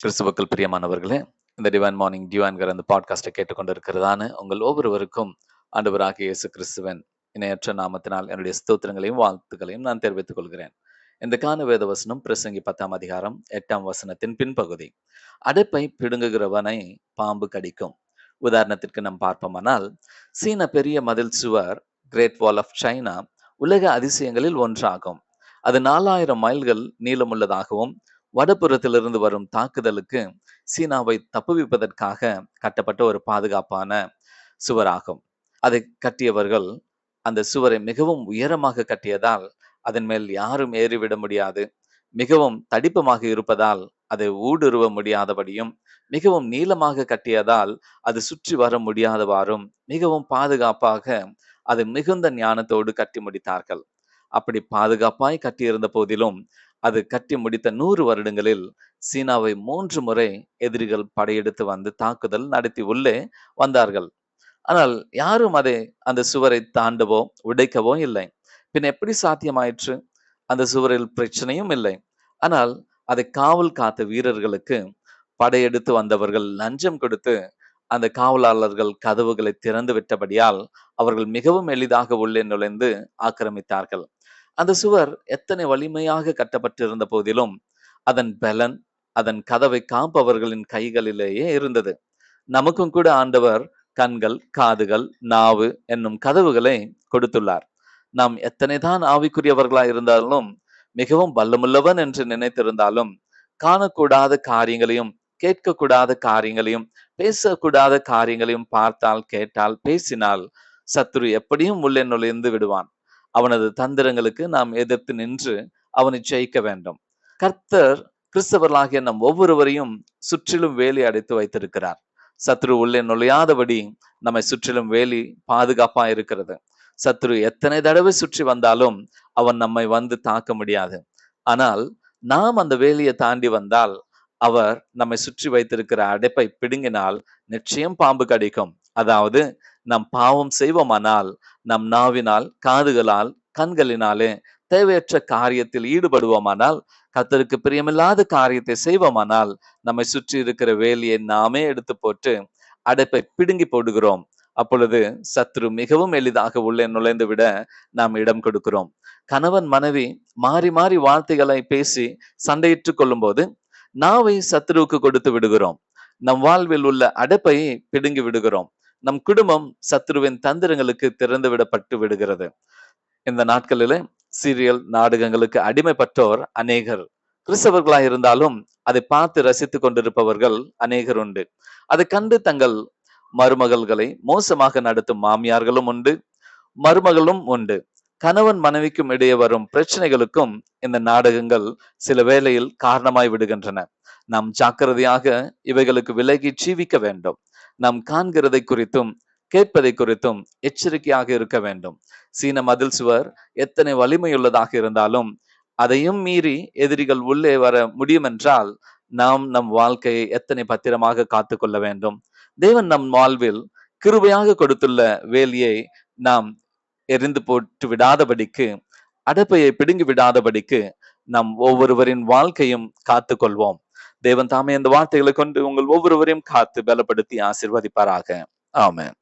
கிறிஸ்துவக்கள் பிரியமானவர்களே இந்த divine morning டிவைன்கிற அந்த பாட்காஸ்ட்டை கேட்டுக்கொண்டிருக்கிறதான உங்கள் ஒவ்வொருவருக்கும் ஆண்டவராக இயேசு கிறிஸ்துவன் இணையற்ற நாமத்தினால் என்னுடைய ஸ்தோத்திரங்களையும் வாழ்த்துக்களையும் நான் தெரிவித்துக் கொள்கிறேன். இந்த காண வேத வசனம் பிரசங்கி பத்தாம் அதிகாரம் எட்டாம் வசனத்தின் பின்பகுதி. அடைப்பை பிடுங்குகிறவனை பாம்பு கடிக்கும். உதாரணத்திற்கு நாம் பார்ப்போமானால் சீன பெரிய மதில் சுவர் கிரேட் வால் ஆஃப் சைனா உலக அதிசயங்களில் ஒன்றாகும். அது நாலாயிரம் மைல்கள் நீளமுள்ளதாகவும் வடபுறத்திலிருந்து வரும் தாக்குதலுக்கு சீனாவை தப்புவிப்பதற்காக கட்டப்பட்ட ஒரு பாதுகாப்பான சுவராகும். அதை கட்டியவர்கள் அந்த சுவரை மிகவும் உயரமாக கட்டியதால் அதன் மேல் யாரும் ஏறிவிட முடியாது. மிகவும் தடிப்பமாக இருப்பதால் அதை ஊடுருவ முடியாதபடியும் மிகவும் நீளமாக கட்டியதால் அது சுற்றி வர முடியாதவாறும் மிகவும் பாதுகாப்பாக அது மிகுந்த ஞானத்தோடு கட்டி முடித்தார்கள். அப்படி பாதுகாப்பாய் கட்டியிருந்த போதிலும் அது கட்டி முடித்த நூறு வருடங்களில் சீனாவை மூன்று முறை எதிரிகள் படையெடுத்து வந்து தாக்குதல் நடத்தி உள்ளே வந்தார்கள். ஆனால் யாரும் அதை அந்த சுவரை தாண்டவோ உடைக்கவோ இல்லை. பின் எப்படி சாத்தியமாயிற்று? அந்த சுவரில் பிரச்சனையும் இல்லை. ஆனால் அதை காவல் காத்த வீரர்களுக்கு படையெடுத்து வந்தவர்கள் லஞ்சம் கொடுத்து அந்த காவலாளர்கள் கதவுகளை திறந்து விட்டபடியால் அவர்கள் மிகவும் எளிதாக உள்ளே நுழைந்து ஆக்கிரமித்தார்கள். அந்த சுவர் எத்தனை வலிமையாக கட்டப்பட்டிருந்த போதிலும் அதன் பலன் அதன் கதவை காப்பவர்களின் கைகளிலேயே இருந்தது. நமக்கும் கூட ஆண்டவர் கண்கள் காதுகள் நாவு என்னும் கதவுகளை கொடுத்துள்ளார். நாம் எத்தனைதான் ஆவிக்குரியவர்களா இருந்தாலும் மிகவும் வல்லமுள்ளவன் என்று நினைத்திருந்தாலும் காணக்கூடாத காரியங்களையும் கேட்கக்கூடாத காரியங்களையும் பேசக்கூடாத காரியங்களையும் பார்த்தால் கேட்டால் பேசினால் சத்ரு எப்படியும் உள்ளே நுழைந்து விடுவான். அவனது தந்திரங்களுக்கு நாம் எதிர்த்து நின்று அவனை ஜெயிக்க வேண்டும். கர்த்தர் கிறிஸ்தவர்களாகிய நம் ஒவ்வொருவரையும் சுற்றிலும் வேலி அடைத்து வைத்திருக்கிறார். சத்ரு உள்ளே நுழையாதபடி நம்மை சுற்றிலும் வேலி பாதுகாப்பா இருக்கிறது. சத்ரு எத்தனை தடவை சுற்றி வந்தாலும் அவன் நம்மை வந்து தாக்க முடியாது. ஆனால் நாம் அந்த வேலியை தாண்டி வந்தால் அவர் நம்மை சுற்றி வைத்திருக்கிற அடைப்பை பிடுங்கினால் நிச்சயம் பாம்பு கடிக்கும். அதாவது நம் பாவம் செய்வோமானால் நம் நாவினால் காதுகளால் கண்களினாலே தேவையற்ற காரியத்தில் ஈடுபடுவோமானால் கத்தருக்கு பிரியமில்லாத காரியத்தை செய்வோமானால் நம்மை சுற்றி இருக்கிற வேலியை நாமே எடுத்து போட்டு அடைப்பை பிடுங்கி போடுகிறோம். அப்பொழுது சத்ரு மிகவும் எளிதாக உள்ளே நுழைந்து விட நாம் இடம் கொடுக்கிறோம். கணவன் மனைவி மாறி மாறி வார்த்தைகளை பேசி சண்டையிட்டு கொள்ளும் போது நாவை சத்ருவுக்கு கொடுத்து விடுகிறோம். நம் வாழ்வில் உள்ள அடைப்பை பிடுங்கி விடுகிறோம். நம் குடும்பம் சத்ருவின் தந்திரங்களுக்கு திறந்து விடப்பட்டு விடுகிறது. இந்த நாட்களிலே சீரியல் நாடகங்களுக்கு அடிமைப்பட்டோர் அநேகர். கிறிஸ்தவர்களாக இருந்தாலும் அதை பார்த்து ரசித்துக் கொண்டிருப்பவர்கள் அநேகர் உண்டு. அதை கண்டு தங்கள் மருமகள்களை மோசமாக நடத்தும் மாமியார்களும் உண்டு. மருமகளும் உண்டு. கணவன் மனைவிக்கும் இடையே வரும் பிரச்சனைகளுக்கும் இந்த நாடகங்கள் சில வேளையில் காரணமாய் விடுகின்றன. நாம் ஜாக்கிரதையாக இவைகளுக்கு விலகி ஜீவிக்க வேண்டும். நாம் காண்கிறதை குறித்தும் கேட்பதை குறித்தும் எச்சரிக்கையாக இருக்க வேண்டும். சீன மதில் சுவர் எத்தனை வலிமையுள்ளதாக இருந்தாலும் அதையும் மீறி எதிரிகள் உள்ளே வர முடியும் என்றால் நாம் நம் வாழ்க்கையை எத்தனை பத்திரமாக காத்து கொள்ள வேண்டும். தேவன் நம் வாழ்வில் கிருபையாக கொடுத்துள்ள வேலியை நாம் எரிந்து போட்டு விடாதபடிக்கு அடப்பையை பிடுங்கி விடாதபடிக்கு நம் ஒவ்வொருவரின் வாழ்க்கையும் காத்து கொள்வோம். தேவன் தாமே அந்த வார்த்தைகளை கொண்டு உங்கள் ஒவ்வொருவரையும் காத்து பலப்படுத்தி ஆசிர்வதிப்பாராக. ஆமாம்